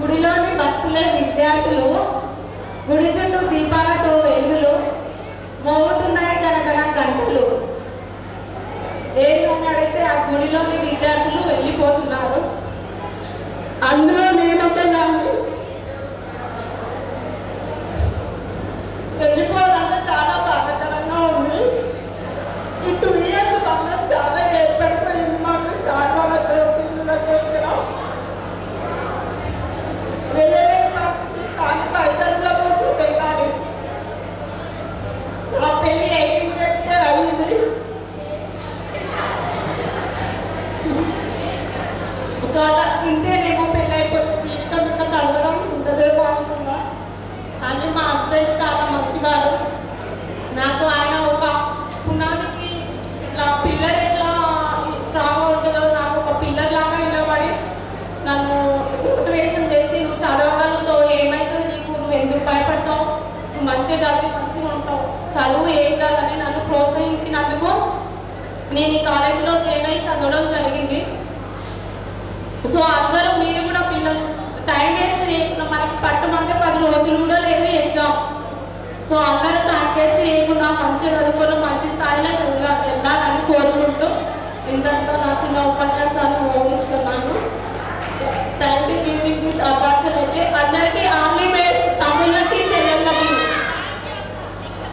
గుడిలోని భక్తులే విద్యార్థులు గుడి చుట్టూ దీపాలతో ఎందులు మోగుతున్నాయి కనుక కంటలు ఏమన్నాడైతే ఆ గుడిలోని విద్యార్థులు వెళ్ళిపోతున్నారు. అందులో నేనొకదాన్ని సో అలా ఇంతేనేమో పెళ్ళి అయిపోతే జీవితం ఇంకా చదవడం ఉండదు అనుకున్నా కానీ మా హస్బెండ్ చాలా మంచివాడు నాకు ఆయన ఒక పునాదికి ఇట్లా పిల్లర్ ఎట్లా స్ట్రాంగ్ ఉంటుందో నాకు ఒక పిల్లర్ లాగా నిలబడి నన్ను మోటివేషన్ చేసి నువ్వు చదవగలుగుతావు ఏమైతుంది నీకు నువ్వు ఎందుకు భయపడతావు నువ్వు మంచిగా చదివి మంచిగా ఉంటావు చదువు ఏం కాదని నన్ను ప్రోత్సహించినందుకు నేను ఈ కాలేజీలో జాయిన్ అయ్యి చదవడం జరిగింది సో అందరూ మీరు కూడా పిల్లలు టైం వేస్ట్ చేయకుండా మనకి పట్టమంటే పది రోజులు కూడా లేదు ఎగ్జామ్. సో అందరూ ప్రాక్టీస్ చేయకుండా మంచి చదువుకొని మంచి స్థాయిలో వెళ్ళాలని కోరుకుంటూ ఇంతటితో నా చిన్న ఉపన్యాసాన్ని